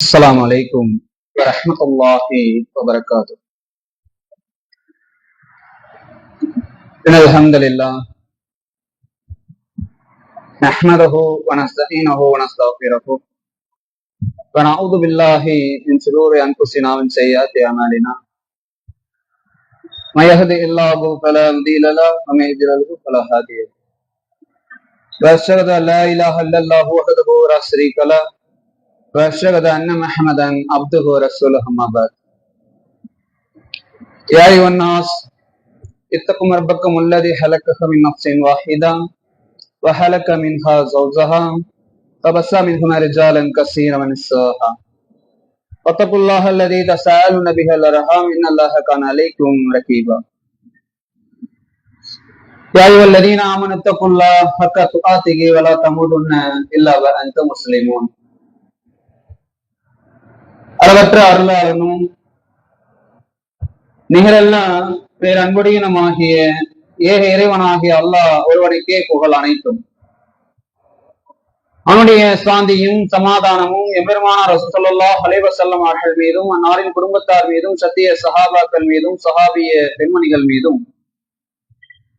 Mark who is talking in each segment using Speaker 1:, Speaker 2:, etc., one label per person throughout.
Speaker 1: السلام عليكم ورحمة الله وبركاته إن الحمد لله نحمده ونستعينه ونستغفره ونعوذ بالله من شرور أنفسنا ومن سيئات أعمالنا ما يهدي الله فلا مضل له ومن يضلل فلا هادي له وأشهد أن لا إله إلا الله وحده لا شريك له وأشهد أن محمدا عبده ورسوله أما بعد. يا أيها الناس اتقوا ربكم الذي خلقكم من نفس واحدة وخلق منها زوجها فبث منهما رجالا كثيرا ونساء. واتقوا الله الذي تساءلون به الأرحام إن الله كان عليكم رقيبا. يا أيها الذين آمنوا اتقوا الله حق تقاته ولا تموتن إلا وأنتم مسلمون. அளவற்ற அருளாளனும் நிகரெல்லாம் பேரன்புடையனமாகிய ஏக இறைவனாகிய அல்லாஹ் ஒருவனுக்கே புகழ் அனைத்தும். அவனுடைய சாந்தியும் சமாதானமும் எம்பெருமான ரசூசல்லா அலைஹி வஸல்லம் அவர்கள் மீதும் அந்நாளின் குடும்பத்தார் மீதும் சத்திய சஹாபாக்கள் மீதும் சஹாபிய பெண்மணிகள் மீதும்.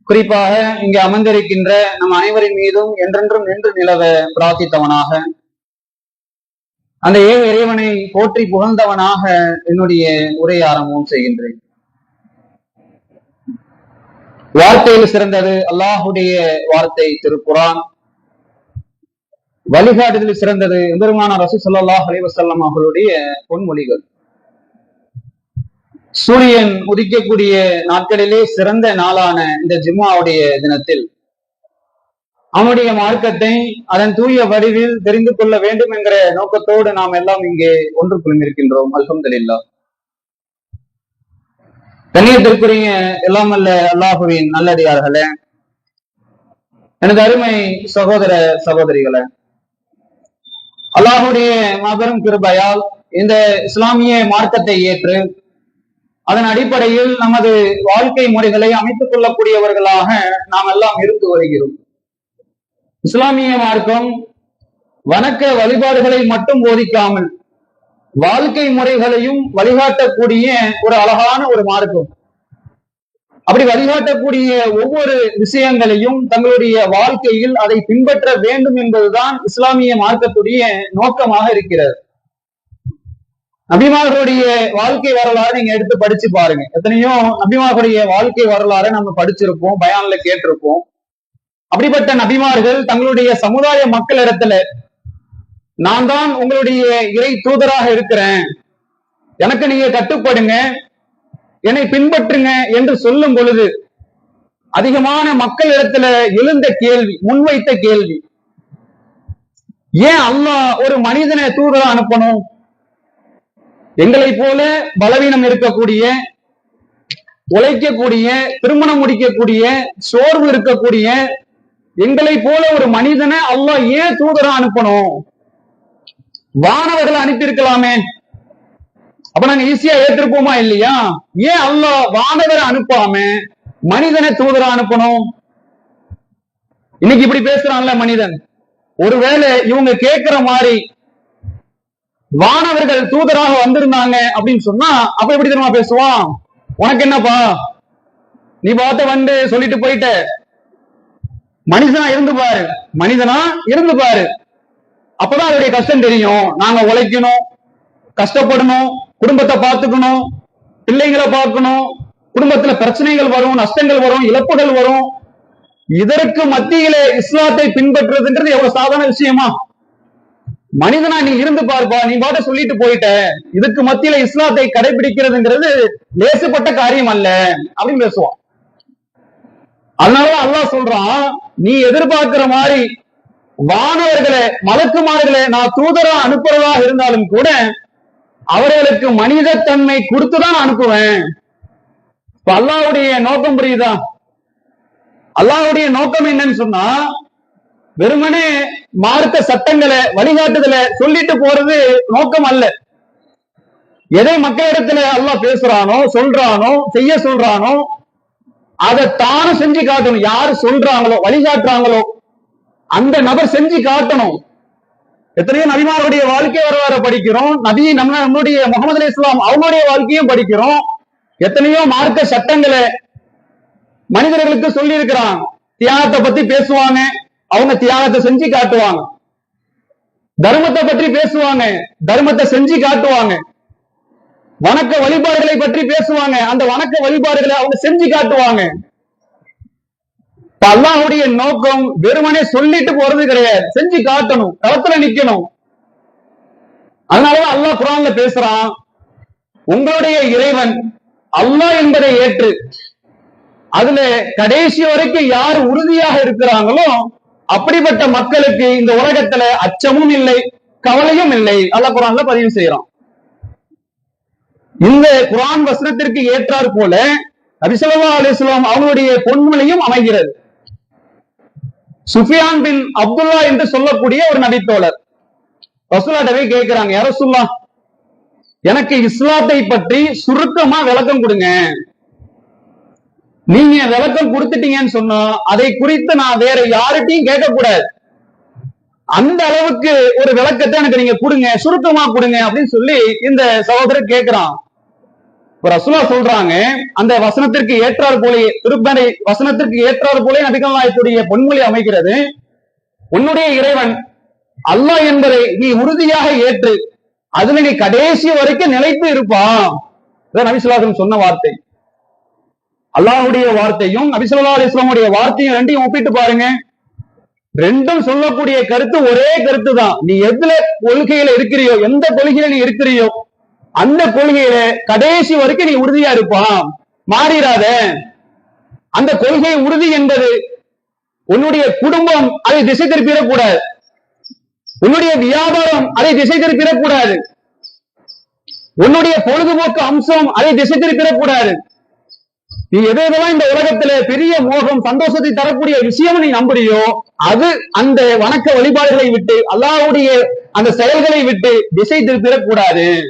Speaker 1: குறிப்பாக இங்கு அமர்ந்திருக்கின்ற நம் அனைவரின் மீதும் என்றென்றும் நின்று நிலவ பிரார்த்தித்தவனாக அந்த ஏக இறைவனை போற்றி புகழ்ந்தவனாக என்னுடைய உரை ஆரம்பம் செய்கின்றேன். வார்த்தையில் சிறந்தது அல்லாஹுடைய வார்த்தை திருக்குரான் வழிகாட்டுதலில் சிறந்தது எம்பெருமான ரசூ சல்லாஹ் அலைஹி அவர்களுடைய பொன்மொழிகள். சூரியன் உதிக்கக்கூடிய நாட்களிலே சிறந்த நாளான இந்த ஜிம்மாவுடைய தினத்தில் அவனுடைய மார்க்கத்தை அதன் தூய வடிவில் தெரிந்து கொள்ள வேண்டும் என்கிற நோக்கத்தோடு நாம் எல்லாம் இங்கே ஒன்று குழுமிருக்கின்றோம் அல்ஹம்துலில்லா. கண்ணியத்திற்குரிய எல்லாம் அல்ல அல்லாஹுவின் நல்லடியார்களே எனது அருமை சகோதர சகோதரிகளே அல்லாஹுடைய மாபெரும் கிருபையால் இந்த இஸ்லாமிய மார்க்கத்தை ஏற்று அதன் அடிப்படையில் நமது வாழ்க்கை முறைகளை அமைத்துக் கொள்ளக்கூடியவர்களாக நாம் எல்லாம் இருந்து வருகிறோம். இஸ்லாமிய மார்க்கம் வணக்க வழிபாடுகளை மட்டும் போதிக்காமல் வாழ்க்கை முறைகளையும் வழிகாட்டக்கூடிய ஒரு அழகான ஒரு மார்க்கம். அப்படி வழிகாட்டக்கூடிய ஒவ்வொரு விஷயங்களையும் தங்களுடைய வாழ்க்கையில் அதை பின்பற்ற வேண்டும் என்பதுதான் இஸ்லாமிய மார்க்கத்துடைய நோக்கமாக இருக்கிறது. நபிமார்களுடைய வாழ்க்கை வரலாறு நீங்க எடுத்து படிச்சு பாருங்க. எத்தனையோ நபிமார்களுடைய வாழ்க்கை வரலாறு நம்ம படிச்சிருப்போம் பயான்ல கேட்டிருப்போம். அப்படிப்பட்ட நபிமார்கள் தங்களுடைய சமுதாய மக்களிடத்துல நான் தான் உங்களுடைய இறை தூதராக இருக்கிறேன். எனக்கு நீங்க கட்டுப்படுங்க என்னை பின்பற்றுங்க என்று சொல்லும் பொழுது அதிகமான மக்களிடத்துல எழுந்த கேள்வி முன்வைத்த கேள்வி ஏன் அல்லாஹ் ஒரு மனிதனை தூதரா அனுப்பணும்? எங்களை போல பலவீனம் இருக்கக்கூடிய உழைக்கக்கூடிய திருமணம் முடிக்கக்கூடிய சோர்வு இருக்கக்கூடிய எங்களை போல ஒரு மனிதனை அல்லாஹ் ஏன் தூதரா அனுப்பணும்? வானவர்களை அனுப்பியிருக்கலாமே. அப்ப நாங்க ஈஸியா ஏற்றிருப்போமா இல்லையா? ஏன் அல்லாஹ் வானவரை அனுப்பாம மனிதனை தூதரா அனுப்பணும்? இன்னைக்கு இப்படி பேசுறான்ல மனிதன். ஒருவேளை இவங்க கேட்கிற மாதிரி வானவர்கள் தூதராக வந்திருந்தாங்க அப்படின்னு சொன்னா அப்ப எப்படி தெரியுமா பேசுவான்? உனக்கு என்னப்பா? நீ பார்த்த வந்து சொல்லிட்டு போயிட்ட. மனிதனா இருந்து பாரு. மனிதனா இருந்து பாரு. அப்பதான் அவருடைய கஷ்டம் தெரியும். நாங்க உழைக்கணும் கஷ்டப்படணும் குடும்பத்தை பார்த்துக்கணும் பிள்ளைங்களை பார்க்கணும் குடும்பத்துல பிரச்சனைகள் வரும் நஷ்டங்கள் வரும் இழப்புகள் வரும். இதற்கு மத்தியிலே இஸ்லாத்தை பின்பற்றுறதுன்றது எவ்வளவு சாதாரண விஷயமா? மனிதனா நீ இருந்து பார்ப்பா. நீ பாட்ட சொல்லிட்டு போயிட்ட. இதுக்கு மத்தியில இஸ்லாத்தை கடைபிடிக்கிறதுங்கிறது லேசுப்பட்ட காரியம் அல்ல. அப்படின்னு பேசுவான் அதனால அல்லாஹ் சொல்றான் நீ எதிர்பார்க்கிற மாதிரி வானவர்களே மலக்குமார்களே நான் தூதரா அனுப்புறதா இருந்தாலும் கூட அவர்களுக்கு மனிதத்தன்மை கொடுத்துதான் அனுப்புவேன். இப்ப அல்லாவுடைய நோக்கம் புரியுதா? அல்லாவுடைய நோக்கம் என்னன்னு சொன்னா வெறுமனே மார்க்க சட்டங்களை வழிகாட்டுதலை சொல்லிட்டு போறது நோக்கம் அல்ல. எதை மக்களிடத்துல அல்லாஹ் பேசுறானோ சொல்றானோ செய்ய சொல்றானோ அதை தானும் செஞ்சு காட்டணும். யாரு சொல்றாங்களோ வழிகாட்டுறாங்களோ அந்த நபர் செஞ்சு காட்டணும். எத்தனையோ நபிமாருடைய வாழ்க்கை வரலாறு படிக்கிறோம். நபி நம்ம நம்முடைய முகமது அலி இஸ்லாம் அவங்களுடைய வாழ்க்கையும் படிக்கிறோம். எத்தனையோ மார்க்க சட்டங்களை மனிதர்களுக்கு சொல்லி இருக்கிறான் தியாகத்தை பத்தி பேசுவாங்க. அவங்க தியாகத்தை செஞ்சு காட்டுவாங்க. தர்மத்தை பற்றி பேசுவாங்க. தர்மத்தை செஞ்சு காட்டுவாங்க. வணக்க வழிபாடுகளை பற்றி பேசுவாங்க. அந்த வணக்க வழிபாடுகளை அவங்க செஞ்சு காட்டுவாங்க. அல்லாஹுடைய நோக்கம் வெறுமனே சொல்லிட்டு போறது கிடையாது. செஞ்சு காட்டணும். களத்துல நிக்கணும். அதனாலதான் அல்லாஹ் குரான்ல பேசுறான் உங்களுடைய இறைவன் அல்லாஹ் என்பதை ஏற்று அதுல கடைசி வரைக்கும் யார் உறுதியாக இருக்கிறாங்களோ அப்படிப்பட்ட மக்களுக்கு இந்த உலகத்துல அச்சமும் இல்லை கவலையும் இல்லை. அல்லாஹ் குரான்ல பதிவு செய்யறான் இந்த குரான் வசனத்திற்கு ஏற்றாற் போல நபிசல்லா அலிஸ்லாம் அவங்களுடைய பொன்மொழியும் அமைகிறது. சுஃபியான் பின் அப்துல்லா என்று சொல்லக்கூடிய ஒரு நபித்தோழர். ரசூலாட்டவே கேட்கிறாங்க யாரசுல்லா எனக்கு இஸ்லாத்தை பற்றி சுருக்கமா விளக்கம் கொடுங்க. நீங்க விளக்கம் கொடுத்துட்டீங்கன்னு சொன்னா அதை குறித்து நான் வேற யார்கிட்டையும் கேட்கக்கூடாது. அந்த அளவுக்கு ஒரு விளக்கத்தை எனக்கு நீங்க கொடுங்க சுருக்கமா கொடுங்க அப்படின்னு சொல்லி இந்த சகோதரர் கேட்கிறான். ரசுலா சொல்றாங்க அந்த வசனத்திற்கு ஏற்றார் போலே திருப்பனை வசனத்திற்கு ஏற்றார் போலே நபிகள் நாயத்துடைய பொன்மொழி அமைக்கிறது உன்னுடைய இறைவன் அல்லாஹ் என்பதை நீ உறுதியாக ஏற்று அதுல நீ கடைசி வரைக்கும் நிலைத்து இருப்பான். இதான் நபிசுல்லாசன் சொன்ன வார்த்தை. அல்லாஹ்வுடைய வார்த்தையும் நபிசுல்லா அலிஸ்லாமுடைய வார்த்தையும் ரெண்டையும் ஒப்பிட்டு பாருங்க. ரெண்டும் சொல்லக்கூடிய கருத்து ஒரே கருத்து தான் நீ எதுல கொள்கையில இருக்கிறியோ எந்த கொள்கையில நீ இருக்கிறியோ அந்த கொள்கையில கடைசி வரைக்கும் நீ உறுதியா இருப்பான். மாறிடாத. அந்த கொள்கை உறுதி என்பது உன்னுடைய குடும்பம் அதை திசை திருப்பிடக்கூடாது. உன்னுடைய வியாபாரம் அதை திசை திருப்பிடக்கூடாது. உன்னுடைய பொழுதுபோக்கு அம்சம் அதை திசை திருப்பிடக்கூடாது. நீ எதை எதெல்லாம் இந்த உலகத்துல பெரிய மோகம் சந்தோஷத்தை தரக்கூடிய விஷயம் நீ நம்புறியோ அது அந்த வணக்க வழிபாடுகளை விட்டு அல்லாவுடைய அந்த செயல்களை விட்டு திசை திருப்பிடக்கூடாது.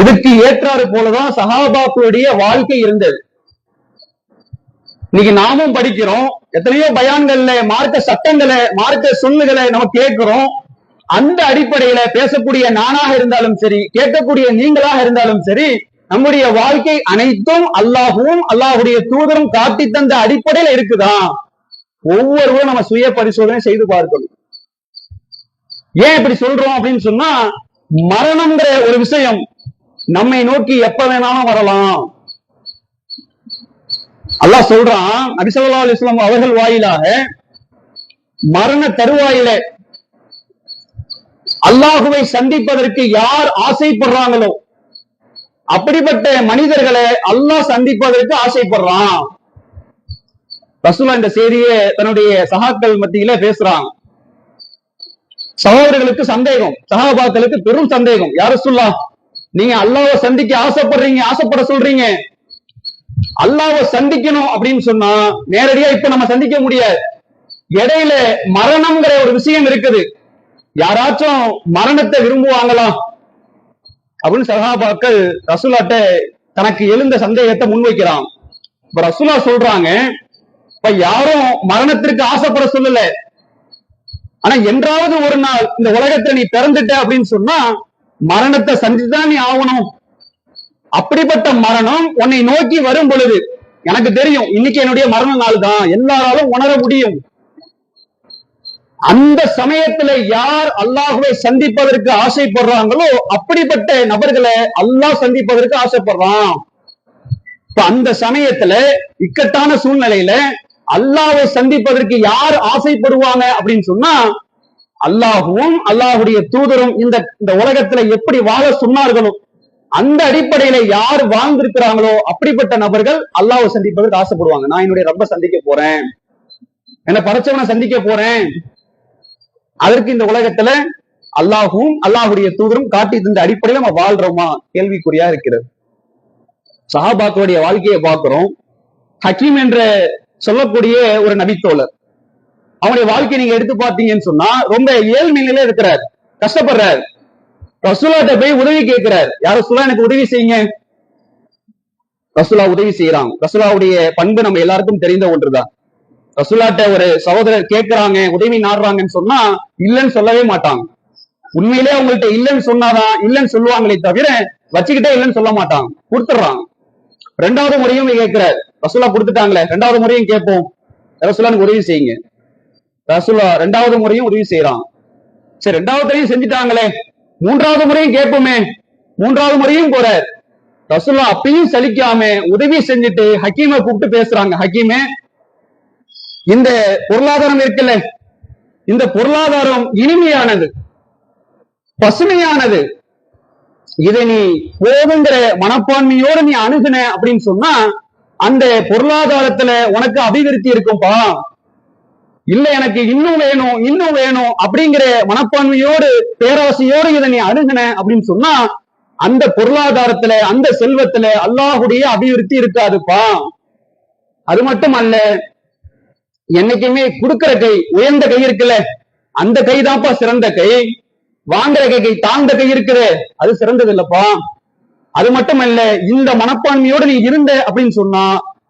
Speaker 1: இதுக்கு ஏற்றாறு போலதான் சஹாபாக்களுடைய வாழ்க்கை இருந்தது. இன்னைக்கு நாமும் படிக்கிறோம் எத்தனையோ பயான்கள்ல மார்க்க சட்டங்களை மார்க்க சொல்லுகளை நம்ம கேட்கிறோம். அந்த அடிப்படையில பேசக்கூடிய நானாக இருந்தாலும் சரி கேட்கக்கூடிய நீங்களாக இருந்தாலும் சரி நம்முடைய வாழ்க்கை அனைத்தும் அல்லாஹுவும் அல்லாஹுடைய தூதரும் காட்டி தந்த அடிப்படையில இருக்குதா? ஒவ்வொருவரும் நம்ம சுய பரிசோதனை செய்து பார்க்கணும். ஏன் இப்படி சொல்றோம் அப்படின்னு சொன்னா மரணம்ங்கிற ஒரு விஷயம் நம்மை நோக்கி எப்ப வேணாலும் வரலாம். அல்லாஹ் சொல்றான் நபிசல்லா அலிஸ்லாம் அவர்கள் வாயிலாக மரண தருவாயில அல்லாஹுவை சந்திப்பதற்கு யார் ஆசைப்படுறாங்களோ அப்படிப்பட்ட மனிதர்களை அல்லாஹ் சந்திப்பதற்கு ஆசைப்படுறான். ரசூலா இந்த செய்தியை தன்னுடைய சகாக்கள் மத்தியில பேசுறாங்க சகோதரர்களுக்கு சந்தேகம் சகாபாக்களுக்கு பெரும் சந்தேகம். யார சொல்லா நீங்க அல்லாவை சந்திக்க ஆசைப்படுறீங்க ஆசைப்பட சொல்றீங்க. அல்லாவை சந்திக்கணும் அப்படின்னு சொன்னா நேரடியா இப்ப நம்ம சந்திக்க முடியாது. இடையில மரணம்ங்கிற ஒரு விஷயம் இருக்குது. யாராச்சும் மரணத்தை விரும்புவாங்களா? அப்படின்னு சகாபாக்கள் ரசூலாட்ட தனக்கு எழுந்த சந்தேகத்தை முன்வைக்கிறான். இப்ப ரசூலா சொல்றாங்க இப்ப யாரும் மரணத்திற்கு ஆசைப்பட சொல்லல. ஆனா என்றாவது ஒரு நாள் இந்த உலகத்துல நீ பிறந்துட்ட அப்படின்னு சொன்னா மரணத்தை சந்திச்சுதான் நீ ஆகணும். அப்படிப்பட்ட மரணம் உன்னை நோக்கி வரும் பொழுது எனக்கு தெரியும் இன்னைக்கு என்னுடைய மரண நாள் தான். எல்லாராலும் உணர முடியும். அந்த சமயத்துல யார் அல்லாஹுவை சந்திப்பதற்கு ஆசைப்படுறாங்களோ அப்படிப்பட்ட நபர்களை அல்லாஹ் சந்திப்பதற்கு ஆசைப்படுறான். இப்ப அந்த சமயத்துல இக்கட்டான சூழ்நிலையில அல்லாவை சந்திப்பதற்கு யார் ஆசைப்படுவாங்க அப்படின்னு சொன்னா அல்லாஹுவும் அல்லாஹுடைய தூதரும் இந்த இந்த உலகத்துல எப்படி வாழ சொன்னார்களோ அந்த அடிப்படையில யார் வாழ்ந்திருக்கிறாங்களோ அப்படிப்பட்ட நபர்கள் அல்லாஹ் சந்திப்பதற்கு ஆசைப்படுவாங்க. நான் என்னுடைய ரப்ப சந்திக்க போறேன். என்ன படைச்சவனை சந்திக்க போறேன். அதற்கு இந்த உலகத்துல அல்லாஹும் அல்லாஹுடைய தூதரும் காட்டி இந்த அடிப்படையில நம்ம வாழ்றோமா? கேள்விக்குறியா இருக்கிறது. சஹாபாக்களுடைய வாழ்க்கையை பார்க்கிறோம். ஹக்கீம் என்ற சொல்லக்கூடிய ஒரு நபித்தோழர். அவனுடைய வாழ்க்கையை நீங்க எடுத்து பார்த்தீங்கன்னு சொன்னா ரொம்ப ஏழ்மை நிலையில இருக்கிறார். கஷ்டப்படுறார். ரசூலாட்ட போய் உதவி கேட்கிறார். யார் ரசூலா எனக்கு உதவி செய்யுங்க. ரசூலா உதவி செய்யறாங்க ரசூலாவுடைய பண்பு நம்ம எல்லாருக்கும் தெரிந்த ஒன்றுதான். ரசூலாட்ட ஒரு சகோதரர் கேட்கறாங்க உதவி நாடுறாங்கன்னு சொன்னா இல்லைன்னு சொல்லவே மாட்டாங்க. உண்மையிலே அவங்கள்ட்ட இல்லைன்னு சொன்னாதான் இல்லைன்னு சொல்லுவாங்களே தவிர வச்சுக்கிட்டே இல்லைன்னு சொல்ல மாட்டாங்க. கொடுத்துடுறாங்க ரெண்டாவது முறையும் கேட்கிறார். ரசூலா கொடுத்துட்டாங்களே ரெண்டாவது முறையும் கேட்போம். ரசூலானுக்கு உதவி செய்யுங்க. ரசுல்லா ரெண்டாவது முறையும் உதவி செய்யறான் சரி ரெண்டாவது முறையும் செஞ்சுட்டாங்களே. மூன்றாவது முறையும் கேட்போமே. மூன்றாவது முறையும் போறார். ரசுல்லா அப்பயும் சலிக்காம உதவி செஞ்சுட்டு ஹக்கீமை கூப்பிட்டு பேசுறாங்க. ஹக்கீமே இந்த பொருளாதாரம் இருக்குல்ல இந்த பொருளாதாரம் இனிமையானது பசுமையானது. இதை நீ போதுங்கிற மனப்பான்மையோட நீ அணுகுன அப்படின்னு சொன்னா அந்த பொருளாதாரத்துல உனக்கு அபிவிருத்தி இருக்கும்பா. இல்ல எனக்கு இன்னும் வேணும் இன்னும் வேணும் அப்படிங்கிற மனப்பான்மையோடு பேராசையோடு இதை நீ அணுகுன அப்படின்னு சொன்னா அந்த பொருளாதாரத்துல அந்த செல்வத்துல அல்லாஹுடைய அபிவிருத்தி இருக்காதுப்பா. அது மட்டும் அல்ல என்னைக்குமே கொடுக்கிற கை உயர்ந்த கை இருக்குல்ல அந்த கை தான்ப்பா சிறந்த கை. வாங்குற கை கை தாழ்ந்த கை இருக்குது அது சிறந்தது இல்லப்பா. அது மட்டும் இல்ல இந்த மனப்பான்மையோட நீ இருந்த அப்படின்னு சொன்னா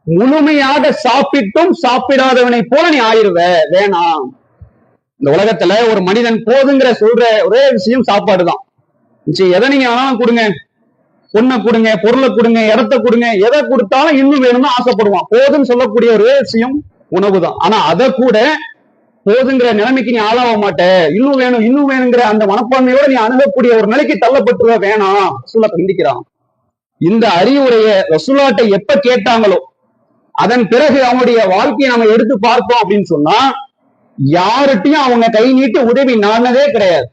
Speaker 1: முழுமையாக சாப்பிட்டும் சாப்பிடாதவனை போல நீ ஆயிருவ. வேணாம். இந்த உலகத்துல ஒரு மனிதன் போதுங்கிற சொல்ற ஒரே விஷயம் சாப்பாடு தான் எதை நீங்க வேணாலும் கொடுங்க. பொண்ணை கொடுங்க பொருளை கொடுங்க இடத்த கொடுங்க எதை கொடுத்தாலும் இன்னும் வேணும்னு ஆசைப்படுவான். போதுன்னு சொல்லக்கூடிய ஒரே விஷயம் உணவு தான் ஆனா அதை கூட போதுங்கிற நிலைமைக்கு நீ ஆளாக மாட்ட. இன்னும் வேணும் இன்னும் வேணுங்கிற அந்த மனப்பான்மையோட நீ அணுகக்கூடிய ஒரு நிலைக்கு தள்ளப்பட்டுருவ. வேணாம். ரசூலா கண்டிக்கிறான் இந்த அறிவுரைய ரசூலாட்டை எப்ப கேட்டாங்களோ அதன் பிறகு அவனுடைய வாழ்க்கையை நம்ம எடுத்து பார்ப்போம் அப்படின்னு சொன்னா யார்கிட்டயும் அவங்க கை நீட்டு உதவி நாடினதே கிடையாது.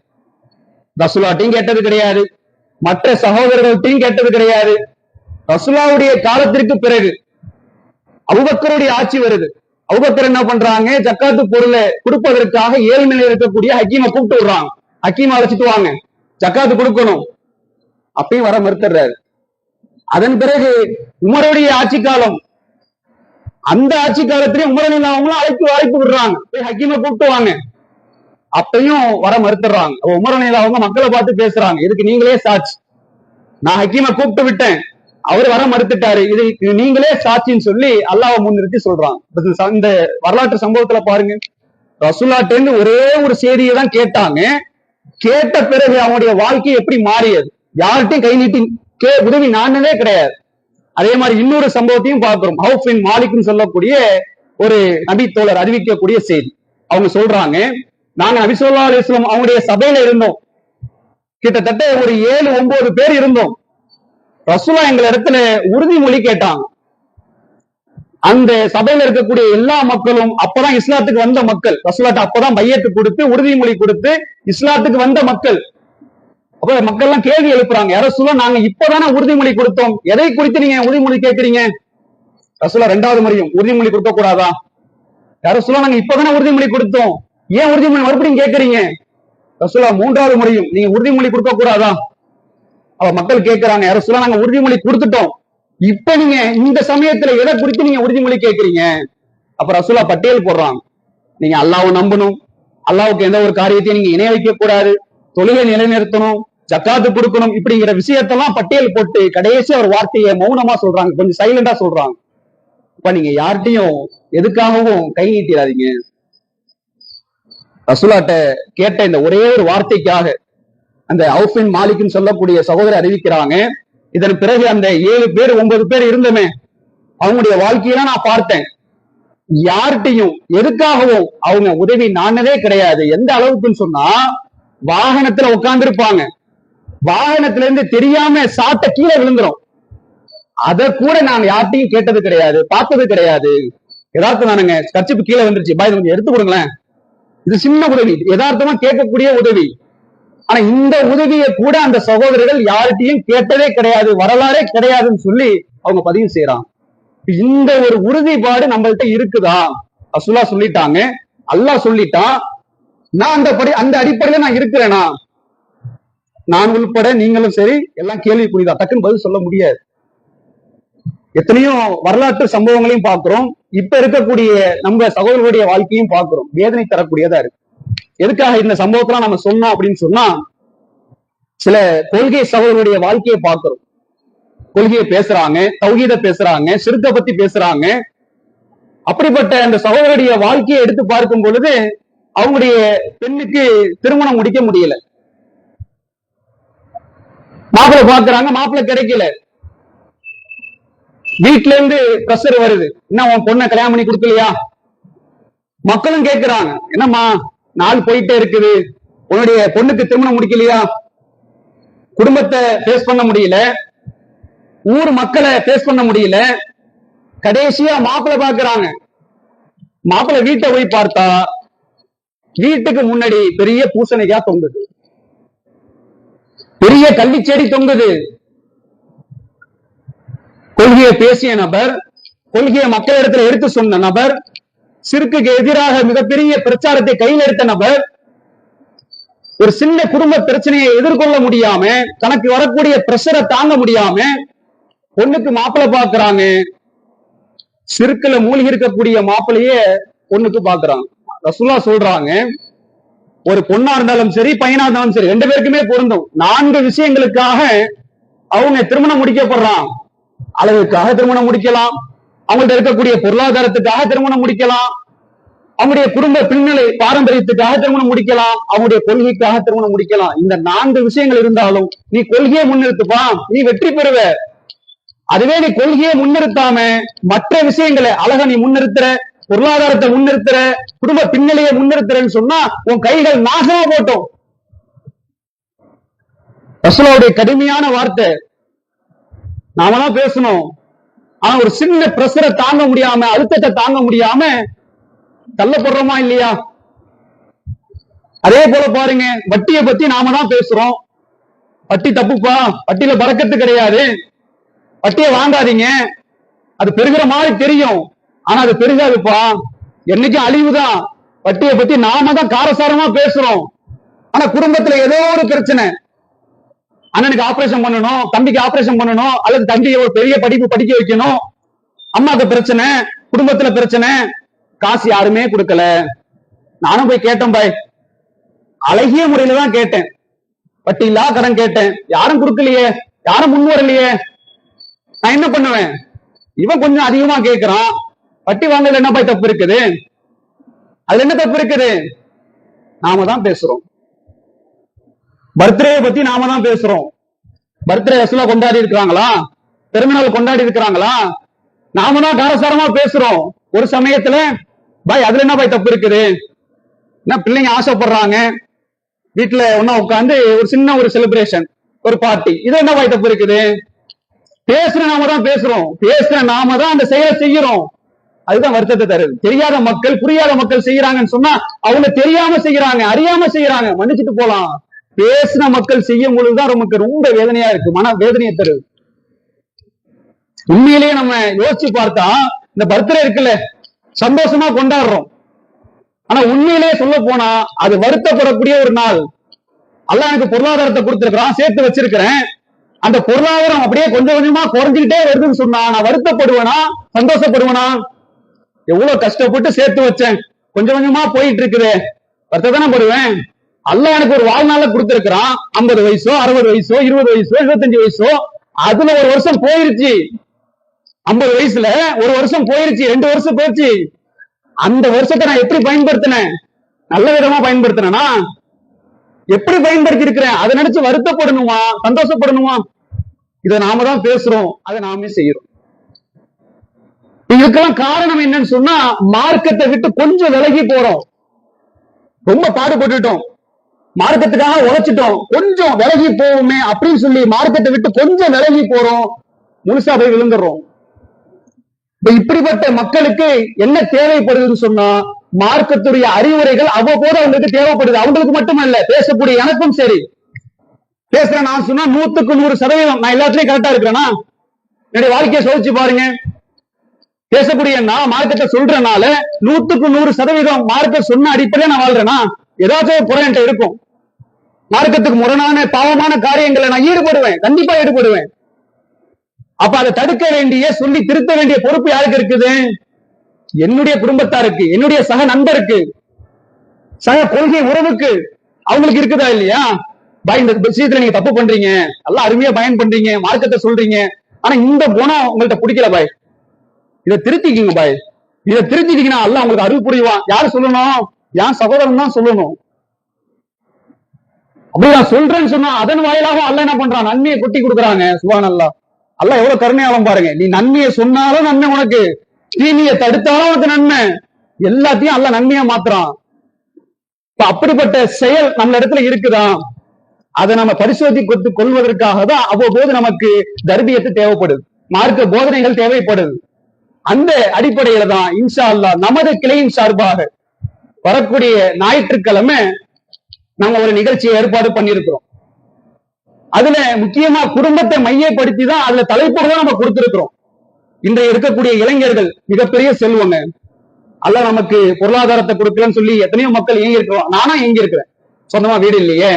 Speaker 1: ரசுலாட்டையும் கேட்டது கிடையாது. மற்ற சகோதரர்கள்ட்டையும் கேட்டது கிடையாது. ரசுலாவுடைய காலத்திற்கு பிறகு அவுபக்கருடைய ஆட்சி வருது. அவுபக்கர் என்ன பண்றாங்க? ஜக்காத்து பொருளை கொடுப்பதற்காக ஏழ்மையில இருக்கக்கூடிய ஹக்கீமை கூப்பிட்டு விடுறாங்க. ஹக்கீமை அழைச்சிட்டு வாங்க. ஜக்காத்து கொடுக்கணும். அப்பயும் வர மறுத்துறாரு அதன் பிறகு உமருடைய ஆட்சி காலம் அந்த ஆட்சி காலத்திலேயே உமரனில் அவங்களும் அழைப்பு அழைப்பு விடுறாங்க. போய் ஹக்கீமை கூப்பிட்டு வாங்க. அப்பயும் வர மறுத்துறாங்க அப்ப அவங்க மக்களை பார்த்து பேசுறாங்க. இதுக்கு நீங்களே சாட்சி. நான் ஹக்கீமை கூப்பிட்டு விட்டேன். அவர் வர மறுத்துட்டாரு. இது இது நீங்களே சாட்சின்னு சொல்லி அல்லாஹ்வை முன்னிறுத்தி சொல்றாங்க. இந்த வரலாற்று சம்பவத்துல பாருங்க. ரசுல்லாட்டேந்து ஒரே ஒரு செய்தியை தான் கேட்டாங்க. கேட்ட பிறகு அவனுடைய வாழ்க்கை எப்படி மாறியது? யார்கிட்டயும் கை நீட்டி கே உதவி நானதே கிடையாது. அதே மாதிரி இன்னொரு சம்பவத்தையும் பார்க்கிறோம். ஹவுஃபின் மாலிக்னு சொல்லக்கூடிய ஒரு நபி தோழர் அறிவிக்கக்கூடிய செய்தி. அவங்க சொல்றாங்க நாங்க நபி அலிஸ்லாம் அவங்களுடைய சபையில இருந்தோம். கிட்டத்தட்ட ஒரு ஏழு ஒன்பது பேர் இருந்தோம். ரசுலா எங்க இடத்துல உறுதிமொழி கேட்டாங்க. அந்த சபையில இருக்கக்கூடிய எல்லா மக்களும் அப்பதான் இஸ்லாத்துக்கு வந்த மக்கள் ரசுலாட்ட அப்பதான் பையத்து கொடுத்து உறுதிமொழி கொடுத்து இஸ்லாத்துக்கு வந்த மக்கள் அப்ப மக்கள் எல்லாம் கேள்வி எழுப்புறாங்க. யாரோ சொல்ல நாங்க இப்பதானே உறுதிமொழி கொடுத்தோம். எதை குறித்து நீங்க உறுதிமொழி கேட்கறீங்க? ரசூலா ரெண்டாவது முறையும் உறுதிமொழி கொடுக்க கூடாதா யாரோ சொல்ல நாங்க இப்பதானே உறுதிமொழி கொடுத்தோம். ஏன் உறுதிமொழி மறுபடியும் கேட்கறீங்க? ரசூலா மூன்றாவது முறையும் நீங்க உறுதிமொழி கொடுக்க கூடாதா அவ மக்கள் கேட்கறாங்க யாரோ சொல்ல நாங்க உறுதிமொழி கொடுத்துட்டோம். இப்ப நீங்க இந்த சமயத்துல எதை குறித்து நீங்க உறுதிமொழி கேட்கறீங்க? அப்ப ரசூலா பட்டியல் போடுறாங்க. நீங்க அல்லாஹ்வை நம்பணும். அல்லாவுக்கு எந்த ஒரு காரியத்தையும் நீங்க இணைய வைக்க கூடாது தொழுகை நிலைநிறுத்தணும் ஜக்காத்து கொடுக்கணும் இப்படிங்கிற விஷயத்தெல்லாம் பட்டியல் போட்டு கடைசி ஒரு வார்த்தையை மௌனமா சொல்றாங்க. கொஞ்சம் சைலண்டா சொல்றாங்க. இப்ப நீங்க யார்கிட்டையும் எதுக்காகவும் கை நீட்டிடாதீங்க. ரசுலாட்ட கேட்ட இந்த ஒரே ஒரு வார்த்தைக்காக அந்த அவுஃபின் மாலிக்னு சொல்லக்கூடிய சகோதரர் அறிவிக்கிறாங்க. இதன் பிறகு அந்த ஏழு பேர் ஒன்பது பேர் இருந்தமே. அவங்களுடைய வாழ்க்கையெல்லாம் நான் பார்த்தேன். யார்கிட்டையும் எதுக்காகவும் அவங்க உதவி நானதே கிடையாது. எந்த அளவுக்குன்னு சொன்னா வாகனத்துல உட்கார்ந்திருப்பாங்க. வாகனத்துல இருந்து தெரியாம சாட்ட கீழே விழுந்துரும். அத கூட நான் யார்ட்டையும் கேட்டது கிடையாது பார்த்தது கிடையாது. யதார்த்தம் தானுங்க கர்ச்சிப்பு கீழே வந்துருச்சு பாய் கொஞ்சம் எடுத்து கொடுங்களேன். இது சின்ன உதவி யதார்த்தமா கேட்கக்கூடிய உதவி. ஆனா இந்த உதவியை கூட அந்த சகோதரர்கள் யார்கிட்டயும் கேட்டதே கிடையாது வரலாறே கிடையாதுன்னு சொல்லி அவங்க பதிவு செய்யறாங்க இந்த ஒரு உறுதிப்பாடு நம்மள்கிட்ட இருக்குதா? அசுலா சொல்லிட்டாங்க. அல்லாஹ் சொல்லிட்டான். நான் அந்த படி அந்த அடிப்படையில நான் இருக்கிறேனா? நான் உள்பட நீங்களும் சரி எல்லாம் கேள்விக்குறிதா டக்குன்னு பதில் சொல்ல முடியாது. எத்தனையோ வரலாற்று சம்பவங்களையும் பார்க்கிறோம். இப்ப இருக்கக்கூடிய நம்ம சகோதரர்களுடைய வாழ்க்கையும் பார்க்கிறோம். வேதனை தரக்கூடியதா இருக்கு. எதுக்காக இந்த சம்பவத்தெல்லாம் நம்ம சொன்னோம் அப்படின்னு சொன்னா சில கொள்கை சகோதரருடைய வாழ்க்கையை பார்க்கிறோம். கொள்கையை பேசுறாங்க தௌகீத பேசுறாங்க சிறுத்தை பத்தி பேசுறாங்க. அப்படிப்பட்ட அந்த சகோதரருடைய வாழ்க்கையை எடுத்து பார்க்கும் பொழுது அவங்களுடைய பெண்ணுக்கு திருமணம் முடிக்க முடியல. மாப்பிள்ள பாக்குறாங்க மாப்பிள்ள கிடைக்கல. வீட்டுல இருந்து பிரஷர் வருது. என்ன உன் பொண்ணை கல்யாணம் பண்ணி கொடுக்கலையா? மக்களும் கேக்குறாங்க. என்னம்மா நாள் போயிட்டே இருக்குது. உன்னுடைய பொண்ணுக்கு திருமணம் முடிக்கலையா? குடும்பத்தை பேஸ் பண்ண முடியல. ஊர் மக்களை பேஸ் பண்ண முடியல. கடைசியா மாப்பிள்ள பாக்குறாங்க மாப்பிள்ள வீட்டை போய் பார்த்தா வீட்டுக்கு முன்னாடி பெரிய பூசணிக்காய் தொங்குது. பெரிய கள்ளிச்செடி தொங்குது. கொள்கையை பேசிய நபர் கொள்கையை மக்களிடத்துல எடுத்து சொன்ன நபர் சிறுக்குக்கு எதிராக மிகப்பெரிய பிரச்சாரத்தை கையில் எடுத்த நபர் ஒரு சின்ன குடும்ப பிரச்சனையை எதிர்கொள்ள முடியாம தனக்கு வரக்கூடிய பிரஷரை தாங்க முடியாம பொண்ணுக்கு மாப்பிள்ளை பாக்குறாங்க சிறுக்குல மூழ்கி இருக்கக்கூடிய மாப்பிள்ளைய பொண்ணுக்கு பாக்குறாங்க ரசுல்லா சொல்றாங்க ஒரு பொண்ணா இருந்தாலும் சரி பையனா இருந்தாலும் சரி ரெண்டு பேருக்குமே பொருந்தும். நான்கு விஷயங்களுக்காக அவங்க திருமணம் முடிக்கப்படுறான். அளவுக்காக திருமணம் முடிக்கலாம். அவங்கள்ட்ட இருக்கக்கூடிய பொருளாதாரத்துக்காக திருமணம் முடிக்கலாம். அவங்களுடைய குடும்ப பின்னலை பாரம்பரியத்துக்காக திருமணம் முடிக்கலாம். அவங்களுடைய கொள்கைக்காக திருமணம் முடிக்கலாம். இந்த நான்கு விஷயங்கள் இருந்தாலும் நீ கொள்கையை முன்னிறுத்துப்பா நீ வெற்றி பெறுவ. அதுவே நீ கொள்கையை முன்னிறுத்தாம மற்ற விஷயங்களை அழக நீ முன்னிறுத்துற பொருளாதாரத்தை முன்னிறுத்துற குடும்ப பின்னணியை முன்னிறுத்துறேன்னு சொன்னா உன் கைகள் நாசமா போட்டோம். ரசூலாவுடைய கடுமையான வார்த்தை. நாமதான் பேசணும். ஆனா ஒரு சின்ன பிரஷரை தாங்க முடியாம அழுத்தத்தை தாங்க முடியாம தள்ளப்படுறோமா இல்லையா? அதே போல பாருங்க வட்டியை பத்தி நாம தான் பேசுறோம். வட்டி தப்புப்பா வட்டியில பறக்கத்து கிடையாது. வட்டியை வாங்காதீங்க. அது பெருகிற மாதிரி தெரியும். ஆனா அது பெருகாதுப்பா. என்னைக்கும் அழிவுதான்? வட்டியை பத்தி நாம தான் காரசாரமா பேசுறோம். ஆனா குடும்பத்துல ஏதோ ஒரு பிரச்சனை. அண்ணனுக்கு ஆபரேஷன் பண்ணணும் தம்பிக்கு ஆபரேஷன் பண்ணணும் அல்லது தம்பியை ஒரு பெரிய படிப்பு படிக்க வைக்கணும். அம்மாக்கு பிரச்சனை குடும்பத்துல பிரச்சனை. காசு யாருமே கொடுக்கல. நானும் போய் கேட்டேன் பாய். அழகிய முறையில தான் கேட்டேன். வட்டி இல்லா கடன் கேட்டேன். யாரும் கொடுக்கலையே. யாரும் முன் வரலையே. நான் என்ன பண்ணுவேன்? இவன் கொஞ்சம் அதிகமா கேட்கிறான் வட்டி வாங்கல என்ன போய் தப்பு இருக்குது? அதுல என்ன தப்பு இருக்குது? நாம தான் பேசுறோம். பர்த்டே பத்தி நாம தான் பேசுறோம். பர்த்டே ரசூலா கொண்டாடி இருக்கிறாங்களா? பிறந்தநாள் கொண்டாடி இருக்கிறாங்களா? நாம தான் காரசாரமா பேசுறோம். ஒரு சமயத்துல பாய் அதுல என்ன பாய் தப்பு இருக்குது? என்ன பிள்ளைங்க ஆசைப்படுறாங்க? வீட்டுல ஒன்னா உட்காந்து ஒரு சின்ன ஒரு செலிப்ரேஷன் ஒரு பார்ட்டி இது என்ன பாய் தப்பு இருக்குது? பேசுற நாம தான் பேசுறோம். பேசுற நாம தான் அந்த செயலை செய்யறோம். அதுதான் வருத்தத்தை தருது. தெரியாத மக்கள் புரியாத மக்கள் செய்யறாங்கன்னு சொன்னா அவங்க தெரியாம செய்யறாங்க அறியாம செய்யறாங்க. மன்னிச்சுட்டு போலாம். பேசின மக்கள் செய்யும் பொழுதுதான் நமக்கு ரொம்ப வேதனையா இருக்கு மன வேதனையை தருது. உண்மையிலேயே நம்ம யோசிச்சு பார்த்தா இந்த பர்த்டே இருக்குல்ல சந்தோஷமா கொண்டாடுறோம். ஆனா உண்மையிலேயே சொல்ல போனா அது வருத்தப்படக்கூடிய ஒரு நாள். அல்ல எனக்கு பொருளாதாரத்தை கொடுத்துருக்கிறான் சேர்த்து வச்சிருக்கிறேன். அந்த பொருளாதாரம் அப்படியே கொஞ்சம் கொஞ்சமா குறைஞ்சுக்கிட்டே வருதுன்னு சொன்னா நான் வருத்தப்படுவேனா சந்தோஷப்படுவேனா? எவ்வளவு கஷ்டப்பட்டு சேர்த்து வச்சேன். கொஞ்சம் கொஞ்சமா போயிட்டு இருக்குது. வருத்தத்தானே போடுவேன். அல்லாஹ் எனக்கு ஒரு வாழ்நாள கொடுத்திருக்கிறான். ஐம்பது வயசோ அறுபது வயசோ இருபது வயசோ இருபத்தஞ்சு வயசோ அதுல ஒரு வருஷம் போயிருச்சு. ஐம்பது வயசுல ஒரு வருஷம் போயிருச்சு ரெண்டு வருஷம் போயிருச்சு. அந்த வருஷத்தை நான் எப்படி பயன்படுத்தினேன்? நல்ல விதமா பயன்படுத்தினா எப்படி பயன்படுத்தி இருக்கிறேன் அதை நினைச்சு வருத்தப்படணுமா? சந்தோஷப்படணுமா? இதை நாம தான் பேசுறோம். அதை நாமே செய்யறோம். இதுக்கெல்லாம் காரணம் என்னன்னு சொன்னா மார்க்கத்தை விட்டு கொஞ்சம் விலகி போறோம். ரொம்ப பாடுபட்டுட்டோம். மார்க்கத்துக்காக உழைச்சிட்டோம். கொஞ்சம் விலகி போவோமே அப்படின்னு சொல்லி மார்க்கத்தை விட்டு கொஞ்சம் விலகி போறோம். முழுசா போய் விழுந்துடுறோம். இப்படிப்பட்ட மக்களுக்கு என்ன தேவைப்படுதுன்னு சொன்னா மார்க்கத்துடைய அறிவுரைகள் அவ்வப்போது அவங்களுக்கு தேவைப்படுது. அவங்களுக்கு மட்டுமல்ல பேசக்கூடிய எனக்கும் சரி. பேசுறேன். நான் சொன்னா நூத்துக்கு நூறு சதவீதம். நான் எல்லாத்துலயும் கரெக்டா இருக்கிறேன்னா என்னுடைய வாழ்க்கையை சோதிச்சு பாருங்க. பேசக்கூடிய நான் மார்க்கெட்ட சொல்றனால நூத்துக்கு நூறு சதவீதம் மார்க்கெட் சொன்ன அடிப்படையில நான் வாழ்றேனா? ஏதாச்சும் ஒரு குறை என்கிட்ட இருக்கும். மார்க்கத்துக்கு முரணான பாவமான காரியங்களை நான் ஈடுபடுவேன். கண்டிப்பா ஈடுபடுவேன். அப்ப அதை தடுக்க வேண்டிய சொல்லி திருத்த வேண்டிய பொறுப்பு யாருக்கு இருக்குது? என்னுடைய குடும்பத்தாருக்கு என்னுடைய சக நண்பருக்கு சக கொள்கை உறவுக்கு அவங்களுக்கு இருக்குதா இல்லையா? பயந்த விஷயத்துல நீங்க தப்பு பண்றீங்க. நல்லா அருமையா பயன் பண்றீங்க மார்க்கத்தை சொல்றீங்க. ஆனா இந்த குணம் உங்கள்ட்ட பிடிக்கல பாய். இதை திருத்திக்கிங்க பாய். இதை தெரிஞ்சுக்கினா அல்ல உங்களுக்கு அறிவு புரிவான் யாரு சொல்லணும்? என் சகோதரன் தான் சொல்லணும். அப்படி நான் சொல்றேன்னு சொன்னா அதன் வாயிலாக அல்ல என்ன பண்றான்? நன்மையை கொட்டி கொடுக்குறாங்க. சுபான் அல்லா அல்ல எவ்வளவு கருணையாலும் பாருங்க. நீ நன்மையை சொன்னாலும் நன்மை உனக்கு. தீமையை தடுத்தாலும் உனக்கு நன்மை. எல்லாத்தையும் அல்ல நன்மையா மாத்துறான். இப்ப அப்படிப்பட்ட செயல் நம்ம இடத்துல இருக்குதா? அதை நம்ம பரிசோதித்து கொள்வதற்காக தான் அவ்வப்போது நமக்கு தர்பியத்து தேவைப்படுது. மார்க்க போதனைகள் தேவைப்படுது. அந்த அடிப்படையில தான் இன்ஷா அல்லாஹ் நமது கிளையின் சார்பாக வரக்கூடிய ஞாயிற்றுக்கிழமை நாங்க ஒரு நிகழ்ச்சியை ஏற்பாடு பண்ணியிருக்கிறோம். அதுல முக்கியமா குடும்பத்தை மையப்படுத்தி தான் அதுல தலைப்பு தான் நம்ம கொடுத்திருக்கிறோம். இன்றைய இருக்கக்கூடிய இளைஞர்கள் மிகப்பெரிய செல்வங்க. அல்ல நமக்கு பொருளாதாரத்தை கொடுக்கலன்னு சொல்லி எத்தனையோ மக்கள் இயங்கி இருக்கிறோம் நானா இயங்கி இருக்கிறேன் சொந்தமா வீடு இல்லையே.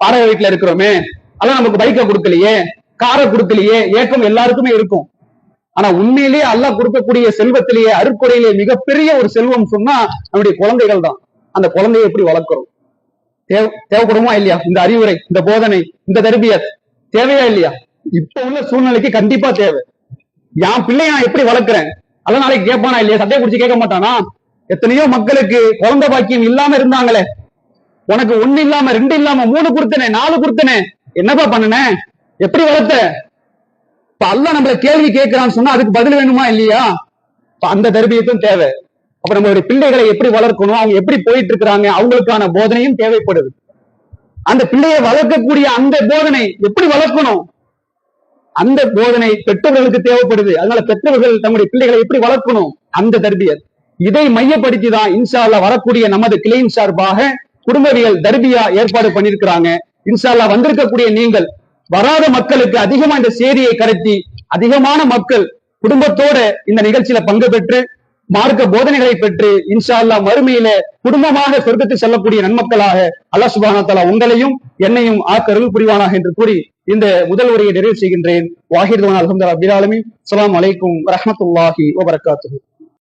Speaker 1: வாடகை வீட்டுல இருக்கிறோமே. அல்ல நமக்கு பைக்கை கொடுக்கலையே. காரை கொடுக்கலையே. ஏக்கம் எல்லாருக்குமே இருக்கும். ஆனா உண்மையிலேயே அல்லாஹ் கொடுக்கக்கூடிய செல்வத்திலேயே அருக்குறையிலே மிகப்பெரிய ஒரு செல்வம் சொன்னா நம்முடைய குழந்தைகள் தான். அந்த குழந்தையை எப்படி வளர்க்கிறோம்? தேவ தேவைப்படுமா இல்லையா? இந்த அறிவுரை இந்த போதனை இந்த தர்பியத் தேவையா இல்லையா? இப்ப உள்ள சூழ்நிலைக்கு கண்டிப்பா தேவை. என் பிள்ளைய நான் எப்படி வளர்க்கிறேன்? அல்ல நாளைக்கு கேட்பானா இல்லையா? சட்டையை குடிச்சு கேட்க மாட்டானா? எத்தனையோ மக்களுக்கு குழந்தை பாக்கியம் இல்லாம இருந்தாங்களே. உனக்கு ஒண்ணு இல்லாம ரெண்டு இல்லாம மூணு கொடுத்தனே நாலு கொடுத்தனே. என்னப்பா பண்ணுன? எப்படி வளர்த்த? இப்ப அல்ல நம்மள கேள்வி கேட்கிறான்னு சொன்னா அதுக்கு பதில் வேணுமா இல்லையா? அந்த தர்பியத்தும் தேவை. அப்ப நம்மளுடைய பிள்ளைகளை எப்படி வளர்க்கணும்? அவங்க எப்படி போயிட்டு இருக்கிறாங்க? அவங்களுக்கான போதனையும் தேவைப்படுது. அந்த பிள்ளையை வளர்க்கக்கூடிய அந்த போதனை எப்படி வளர்க்கணும்? அந்த போதனை பெற்றோர்களுக்கு தேவைப்படுது. அதனால பெற்றோர்கள் தங்களுடைய பிள்ளைகளை எப்படி வளர்க்கணும்? அந்த தர்பியர் இதை மையப்படுத்தி தான் இன்ஷா வரக்கூடிய நமது கிளையின் சார்பாக குடும்பவியல் தர்பியா ஏற்பாடு பண்ணியிருக்கிறாங்க. இன்ஷா வந்திருக்கக்கூடிய நீங்கள் வராத மக்களுக்கு அதிகமா இந்த செய்தியை கடத்தி அதிகமான மக்கள் குடும்பத்தோட இந்த நிகழ்ச்சியில பங்கு பெற்று மார்க்க போதனைகளை பெற்று இன்ஷா அல்லாஹ் மறுமையில குடும்பமாக சொர்க்கத்தில் செல்லக்கூடிய நன்மக்களாக அல்லாஹ் சுபானா உங்களையும் என்னையும் ஆக்கருள் புரிவானாக என்று கூறி இந்த முதல் உரையை நிறைவு செய்கின்றேன். வாஹிர் அலமது அபிலாலமி அலாம் அலைக்கும் வரஹ்மத்துல்லாஹி வபரகாத்து